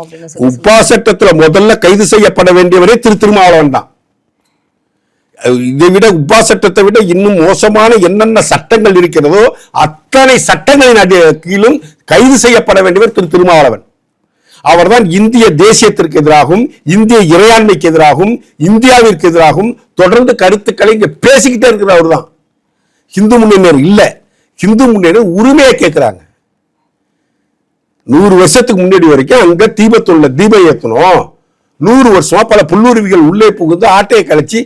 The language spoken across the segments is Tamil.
அப்படின்னு உப்பா சட்டத்துல முதல்ல கைது செய்யப்பட வேண்டியவரே திரு திருமாவளவன் தான். இதை விட உப்பா சட்டத்தை விட இன்னும் மோசமான என்னென்ன சட்டங்கள் இருக்கிறதோ அத்தனை சட்டங்களின் கீழும் கைது செய்யப்பட வேண்டியவர் திரு திருமாவளவன். அவர்தான் இந்திய தேசியத்திற்கு எதிராகவும் இந்திய இறையாண்மைக்கு எதிராகவும் இந்தியாவிற்கு எதிராகவும் தொடர்ந்து கருத்துக்களை இங்க பேசிக்கிட்டே இருக்கிறவர் தான் இந்து முன்னேறினர் இல்ல. இந்து முன்னேறினர் உரிமையை கேட்கிறாங்க. நூறு வருஷத்துக்கு முன்னாடி வரைக்கும் அங்க தீபத்துள்ள தீபம் ஏத்தணும். நூறு வருஷமா பல புல்லுருவிகள் உள்ளே புகுந்து ஆட்டையை கழிச்சு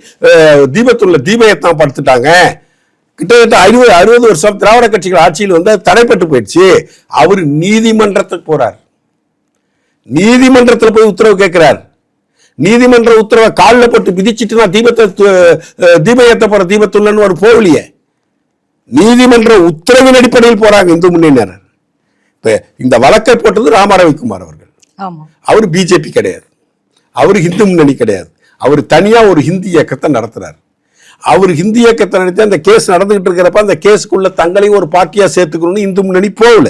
தீபத்துள்ள தீப ஏத்தம் படுத்துட்டாங்க. கிட்டத்தட்ட அறுபது அறுபது வருஷம் திராவிட கட்சிகள் ஆட்சியில் வந்து தடைப்பட்டு போயிடுச்சு. அவர் நீதிமன்றத்துக்கு போறார். நீதிமன்றத்தில் போய் உத்தரவு கேட்கிறார். நீதிமன்ற உத்தரவை காலில் போட்டு மிதிச்சிட்டு நான் தீபத்தை தீபம் ஏத்த போற தீபத்துள்ளன்னு ஒரு போகலையே நீதிமன்ற உத்தரவின் அடிப்படையில் போறாங்க இந்து முன்னேறினர் இப்ப இந்த வழக்கை போட்டது ராம ரவிக்குமார் அவர்கள் அவர் பிஜேபி கிடையாது. அவர் ஹிந்து முன்னணி கிடையாது. அவர் தனியா ஒரு ஹிந்தி இயக்கத்தை நடத்துறார். அவர் ஹிந்தி இயக்கத்தை நடத்தி அந்த கேஸ் நடந்துகிட்டு இருக்கிறப்ப அந்த கேஸுக்குள்ள தங்களையும் ஒரு பார்ட்டியா சேர்த்துக்கணும்னு இந்து முன்னணி போகல.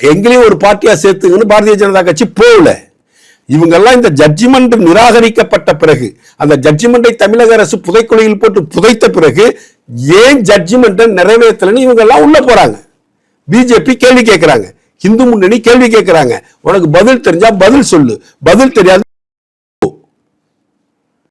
எங்களையும் ஒரு பார்ட்டியா சேர்த்துக்கணும்னு பாரதிய ஜனதா கட்சி போகல. இவங்கெல்லாம் இந்த ஜட்ஜ்மெண்ட் நிராகரிக்கப்பட்ட பிறகு அந்த ஜட்ஜ்மெண்டை தமிழக அரசு புதைக்குழியில் போட்டு புதைத்த பிறகு ஏன் ஜட்ஜ்மெண்ட்டை நிறைவேற்றலன்னு இவங்க எல்லாம் உள்ள போறாங்க. பிஜேபி கேள்வி கேட்கிறாங்க இந்து முன்னணி கேள்வி கேட்கிறாங்க உனக்கு பதில் தெரிஞ்சா பதில் சொல்லு. பதில் தெரியாது